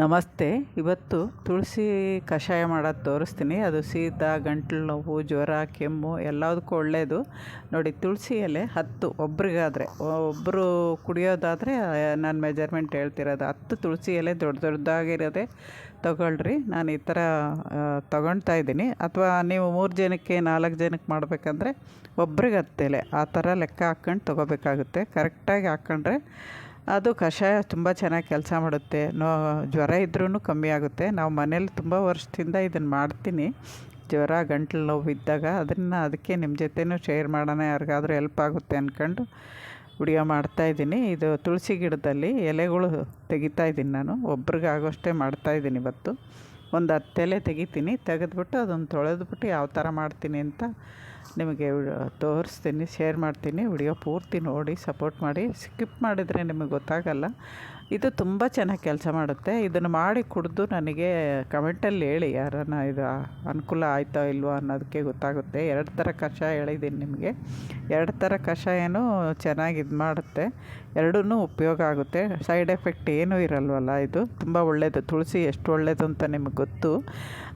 ನಮಸ್ತೆ. ಇವತ್ತು ತುಳಸಿ ಕಷಾಯ ಮಾಡೋದು ತೋರಿಸ್ತೀನಿ. ಅದು ಶೀತ ಗಂಟ್ಲು ನೋವು, ಜ್ವರ, ಕೆಮ್ಮು ಎಲ್ಲದಕ್ಕೂ ಒಳ್ಳೆಯದು ನೋಡಿ, ತುಳಸಿ ಎಲೆ ಹತ್ತು. ಒಬ್ರಿಗಾದರೆ ಒಬ್ಬರು ಕುಡಿಯೋದಾದರೆ ನಾನು ಮೆಜರ್ಮೆಂಟ್ ಹೇಳ್ತಿರೋದು ಹತ್ತು ತುಳಸಿ ಎಲೆ ದೊಡ್ಡ ದೊಡ್ಡದಾಗಿರೋದೆ ತಗೊಳ್ರಿ. ನಾನು ಈ ಥರ ತೊಗೊಳ್ತಾ ಇದ್ದೀನಿ. ಅಥವಾ ನೀವು ಮೂರು ಜನಕ್ಕೆ, ನಾಲ್ಕು ಜನಕ್ಕೆ ಮಾಡಬೇಕಂದ್ರೆ ಒಬ್ರಿಗೆ ಹತ್ತು ಎಲೆ. ಆ ಥರ ಲೆಕ್ಕ ಹಾಕ್ಕೊಂಡು ತೊಗೋಬೇಕಾಗುತ್ತೆ. ಕರೆಕ್ಟಾಗಿ ಹಾಕ್ಕೊಂಡ್ರೆ ಅದು ಕಷಾಯ ತುಂಬ ಚೆನ್ನಾಗಿ ಕೆಲಸ ಮಾಡುತ್ತೆ. ನೋ, ಜ್ವರ ಇದ್ರೂ ಕಮ್ಮಿ ಆಗುತ್ತೆ. ನಾವು ಮನೇಲಿ ತುಂಬ ವರ್ಷದಿಂದ ಇದನ್ನು ಮಾಡ್ತೀನಿ. ಜ್ವರ, ಗಂಟ್ಲು ನೋವು ಇದ್ದಾಗ ಅದನ್ನು ಅದಕ್ಕೆ ನಿಮ್ಮ ಜೊತೆನೂ ಶೇರ್ ಮಾಡೋಣ, ಯಾರಿಗಾದ್ರೂ ಹೆಲ್ಪ್ ಆಗುತ್ತೆ ಅಂದ್ಕೊಂಡು ವಿಡಿಯೋ ಮಾಡ್ತಾಯಿದ್ದೀನಿ ಇದು ತುಳಸಿ ಗಿಡದಲ್ಲಿ ಎಲೆಗಳು ತೆಗಿತಾ ಇದ್ದೀನಿ ನಾನು. ಒಬ್ರಿಗಾಗೋಷ್ಟೇ ಮಾಡ್ತಾಯಿದ್ದೀನಿ ಇವತ್ತು. ಒಂದು ಹತ್ತು ಎಲೆ ತೆಗಿತೀನಿ, ತೆಗೆದ್ಬಿಟ್ಟು ಅದನ್ನು ತೊಳೆದ್ಬಿಟ್ಟು ಯಾವ ಥರ ಮಾಡ್ತೀನಿ ಅಂತ ನಿಮಗೆ ತೋರಿಸ್ತೀನಿ, ಶೇರ್ ಮಾಡ್ತೀನಿ. ವಿಡಿಯೋ ಪೂರ್ತಿ ನೋಡಿ, ಸಪೋರ್ಟ್ ಮಾಡಿ. ಸ್ಕಿಪ್ ಮಾಡಿದರೆ ನಿಮಗೆ ಗೊತ್ತಾಗಲ್ಲ. ಇದು ತುಂಬ ಚೆನ್ನಾಗಿ ಕೆಲಸ ಮಾಡುತ್ತೆ. ಇದನ್ನು ಮಾಡಿ ಕುಡಿದು ನನಗೆ ಕಮೆಂಟಲ್ಲಿ ಹೇಳಿ, ಯಾರನ್ನ ಇದು ಅನುಕೂಲ ಆಯ್ತೋ ಇಲ್ವೋ ಅನ್ನೋದಕ್ಕೆ ಗೊತ್ತಾಗುತ್ತೆ. ಎರಡು ಥರ ಕಷಾಯ ಹೇಳಿದ್ದೀನಿ ನಿಮಗೆ. ಎರಡು ಥರ ಕಷಾಯನೂ ಚೆನ್ನಾಗಿ ಇದು ಮಾಡುತ್ತೆ. ಎರಡೂ ಉಪಯೋಗ ಆಗುತ್ತೆ. ಸೈಡ್ ಎಫೆಕ್ಟ್ ಏನೂ ಇರಲ್ವಲ್ಲ ಇದು. ತುಂಬ ಒಳ್ಳೆಯದು ತುಳಸಿ ಎಷ್ಟು ಒಳ್ಳೆಯದು ಅಂತ ನಿಮಗೆ ಗೊತ್ತು.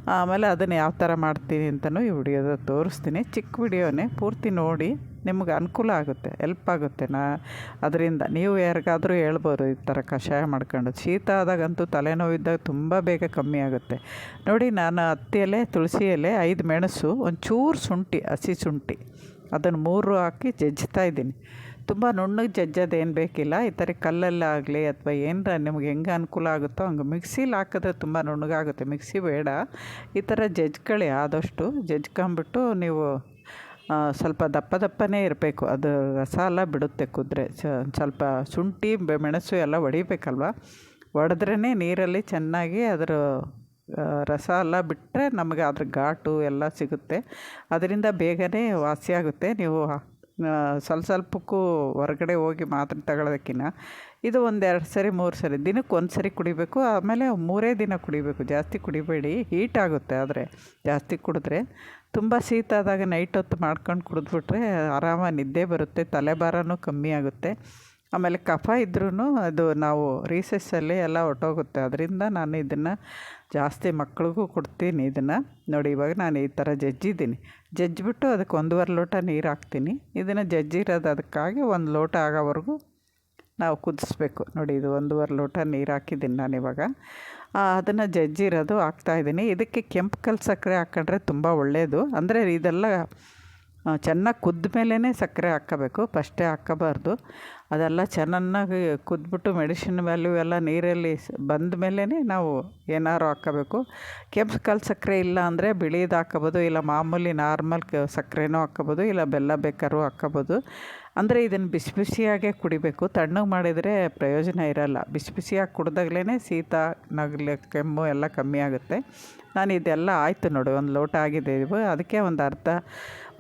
ಆಮೇಲೆ ಅದನ್ನು ಯಾವ ಥರ ಮಾಡ್ತೀನಿ ಅಂತಲೂ ಈ ವಿಡಿಯೋದ ತೋರಿಸ್ತೀನಿ. ಚಿಕ್ಕ ವಿಡಿಯೋನೇ ಪೂರ್ತಿ ನೋಡಿ. ನಿಮ್ಗೆ ಅನುಕೂಲ ಆಗುತ್ತೆ ಎಲ್ಪ್ ಆಗುತ್ತೆ. ನಾ ಅದರಿಂದ ನೀವು ಯಾರಿಗಾದರೂ ಹೇಳ್ಬೋದು ಈ ಥರ ಕಷಾಯ ಮಾಡ್ಕೊಂಡು. ಶೀತ ಆದಾಗಂತೂ ತಲೆನೋವಿದ್ದಾಗ ತುಂಬ ಬೇಗ ಕಮ್ಮಿ ಆಗುತ್ತೆ. ನೋಡಿ ನಾನು ಹತ್ತಿ ಎಲೆ ತುಳಸಿ ಎಲೆ ಐದು ಮೆಣಸು, ಒಂಚೂರು ಶುಂಠಿ, ಹಸಿ ಶುಂಠಿ, ಅದನ್ನು ಮೂರು ಹಾಕಿ ಜಜ್ಜ್ತಾ ಇದ್ದೀನಿ. ತುಂಬ ನುಣ್ಣಗೆ ಜಜ್ಜೋದೇನು ಬೇಕಿಲ್ಲ. ಈ ಥರ ಕಲ್ಲಲ್ಲಾಗಲಿ ಅಥವಾ ಏನರ ನಿಮ್ಗೆ ಹೆಂಗೆ ಅನುಕೂಲ ಆಗುತ್ತೋ ಹಂಗೆ ಮಿಕ್ಸಿಲಿ ಹಾಕಿದ್ರೆ ತುಂಬ ನುಣ್ಣಗಾಗುತ್ತೆ. ಮಿಕ್ಸಿ ಬೇಡ. ಈ ಥರ ಜಜ್ಕೊಳ್ಳಿ ಆದಷ್ಟು. ಜಜ್ಕೊಂಬಿಟ್ಟು ನೀವು ಸ್ವಲ್ಪ ದಪ್ಪ ದಪ್ಪನೇ ಇರಬೇಕು. ಅದು ರಸ ಎಲ್ಲ ಬಿಡುತ್ತೆ ಕುದ್ರೆ. ಸ್ವಲ್ಪ ಶುಂಠಿ ಮೆಣಸು ಎಲ್ಲ ಹೊಡಿಬೇಕಲ್ವ ಹೊಡೆದ್ರೇ ನೀರಲ್ಲಿ ಚೆನ್ನಾಗಿ ಅದರ ರಸ ಎಲ್ಲ ಬಿಟ್ಟರೆ ನಮಗೆ ಅದ್ರ ಘಾಟು ಎಲ್ಲ ಸಿಗುತ್ತೆ. ಅದರಿಂದ ಬೇಗನೆ ವಾಸಿಯಾಗುತ್ತೆ. ನೀವು ಸ್ವಲ್ಪ ಸ್ವಲ್ಪಕ್ಕೂ ಹೊರಗಡೆ ಹೋಗಿ ಮಾತ್ರೆ ತಗೊಳ್ಳೋದಕ್ಕಿಂತ ಇದು ಒಂದೆರಡು ಸರಿ, ಮೂರು ಸರಿ, ದಿನಕ್ಕೆ ಒಂದು ಸರಿ ಕುಡಿಬೇಕು, ಆಮೇಲೆ ಮೂರೇ ದಿನ ಕುಡಿಬೇಕು. ಜಾಸ್ತಿ ಕುಡಿಬೇಡಿ ಹೀಟ್ ಆಗುತ್ತೆ ಆದರೆ. ಜಾಸ್ತಿ ಕುಡಿದ್ರೆ ತುಂಬ ಶೀತ ಆದಾಗ ನೈಟ್ ಹೊತ್ತು ಮಾಡ್ಕೊಂಡು ಕುಡಿದ್ಬಿಟ್ರೆ ಆರಾಮಾಗಿ ನಿದ್ದೆ ಬರುತ್ತೆ, ತಲೆಭಾರನೂ ಕಮ್ಮಿ ಆಗುತ್ತೆ. ಆಮೇಲೆ ಕಫ ಇದ್ರೂ ಅದು ನಾವು ರೀಸೆಸ್ಸಲ್ಲಿ ಎಲ್ಲ ಹೊಟ್ಟೋಗುತ್ತೆ ಅದರಿಂದ ನಾನು ಇದನ್ನು ಜಾಸ್ತಿ ಮಕ್ಳಿಗೂ ಕೊಡ್ತೀನಿ ಇದನ್ನು. ನೋಡಿ, ಇವಾಗ ನಾನು ಈ ಥರ ಜಜ್ಜಿದ್ದೀನಿ. ಜಜ್ಜಿಬಿಟ್ಟು ಅದಕ್ಕೆ ಒಂದೂವರೆ ಲೋಟ ನೀರು ಹಾಕ್ತೀನಿ. ಇದನ್ನು ಜಜ್ಜಿರೋದು ಅದಕ್ಕಾಗಿ ಒಂದು ಲೋಟ ಆಗೋವರೆಗೂ ನಾವು ಕುದಿಸ್ಬೇಕು. ನೋಡಿ, ಇದು ಒಂದೂವರೆ ಲೋಟ ನೀರು ಹಾಕಿದ್ದೀನಿ ನಾನು ಇವಾಗ. ಅದನ್ನು ಜಜ್ಜಿರೋದು ಹಾಕ್ತಾಯಿದ್ದೀನಿ ಇದಕ್ಕೆ ಕೆಂಪು ಕಲ್ಲು ಸಕ್ಕರೆ ಹಾಕ್ಕೊಂಡ್ರೆ ತುಂಬ ಒಳ್ಳೆಯದು ಅಂದರೆ ಇದೆಲ್ಲ ಚೆನ್ನಾಗಿ ಕುದ್ದ ಮೇಲೇ ಸಕ್ಕರೆ ಹಾಕಬೇಕು. ಫಸ್ಟೇ ಹಾಕ್ಕೋಬಾರ್ದು ಅದೆಲ್ಲ ಚೆನ್ನಾಗಿ ಕುದ್ಬಿಟ್ಟು ಮೆಡಿಸಿನ್ ವ್ಯಾಲ್ಯೂ ಎಲ್ಲ ನೀರಲ್ಲಿ ಬಂದ ಮೇಲೇ ನಾವು ಏನಾದ್ರು ಹಾಕೋಬೇಕು. ಕೆಂಪು ಕಲ್ಲು ಸಕ್ಕರೆ ಇಲ್ಲ ಅಂದರೆ ಬಿಳಿದು ಹಾಕೋಬೋದು, ಇಲ್ಲ ಮಾಮೂಲಿ ನಾರ್ಮಲ್ ಸಕ್ಕರೆನೂ ಹಾಕ್ಕೋಬೋದು ಇಲ್ಲ ಬೆಲ್ಲ ಬೇಕಾದ್ರೂ ಹಾಕ್ಕೋಬೋದು ಅಂದರೆ ಇದನ್ನು ಬಿಸಿ ಬಿಸಿಯಾಗೇ ಕುಡಿಬೇಕು. ತಣ್ಣಗೆ ಮಾಡಿದರೆ ಪ್ರಯೋಜನ ಇರೋಲ್ಲ. ಬಿಸಿ ಬಿಸಿಯಾಗಿ ಕುಡ್ದಾಗ್ಲೇ ಶೀತ, ನಗಲು, ಕೆಮ್ಮು ಎಲ್ಲ ಕಮ್ಮಿ ಆಗುತ್ತೆ. ನಾನು ಇದೆಲ್ಲ ಆಯಿತು ನೋಡಿ, ಒಂದು ಲೋಟ ಆಗಿದೆ ಅದಕ್ಕೆ ಒಂದು ಅರ್ಧ,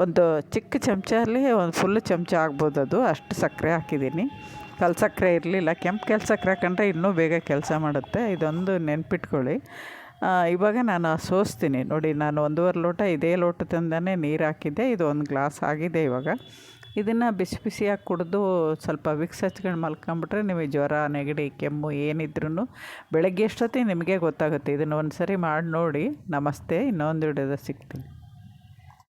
ಒಂದು ಚಿಕ್ಕ ಚಮಚಲ್ಲಿ ಒಂದು ಫುಲ್ ಚಮಚ ಆಗ್ಬೋದು ಅದು. ಅಷ್ಟು ಸಕ್ಕರೆ ಹಾಕಿದ್ದೀನಿ. ಕಲ್ ಸಕ್ಕರೆ ಇರಲಿಲ್ಲ, ಕೆಂಪು ಕೆಲ್ ಕಂಡ್ರೆ ಇನ್ನೂ ಬೇಗ ಕೆಲಸ ಮಾಡುತ್ತೆ. ಇದೊಂದು ನೆನ್ಪಿಟ್ಕೊಳ್ಳಿ. ಇವಾಗ ನಾನು ಸೋಸ್ತೀನಿ. ನೋಡಿ, ನಾನು ಒಂದೂವರೆ ಲೋಟ ಇದೇ ಲೋಟದಿಂದನೇ ನೀರು ಹಾಕಿದ್ದೆ. ಇದು ಒಂದು ಗ್ಲಾಸ್ ಆಗಿದೆ ಇವಾಗ. ಇದನ್ನು ಬಿಸಿ ಬಿಸಿಯಾಗಿ ಕುಡಿದು ಸ್ವಲ್ಪ ವಿಕ್ಸ್ ಹಚ್ಕೊಂಡು ಮಲ್ಕೊಂಬಿಟ್ರೆ ನಿಮಗೆ ಜ್ವರ, ನೆಗಡಿ, ಕೆಮ್ಮು ಏನಿದ್ರೂ ಬೆಳಗ್ಗೆ ಎಷ್ಟೊತ್ತಿಗೆ ನಿಮಗೆ ಗೊತ್ತಾಗುತ್ತೆ. ಇದನ್ನು ಒಂದು ಸರಿ ಮಾಡಿ ನೋಡಿ. ನಮಸ್ತೆ. ಇನ್ನೊಂದು ಹಿಡಿದ ಸಿಗ್ತೀನಿ.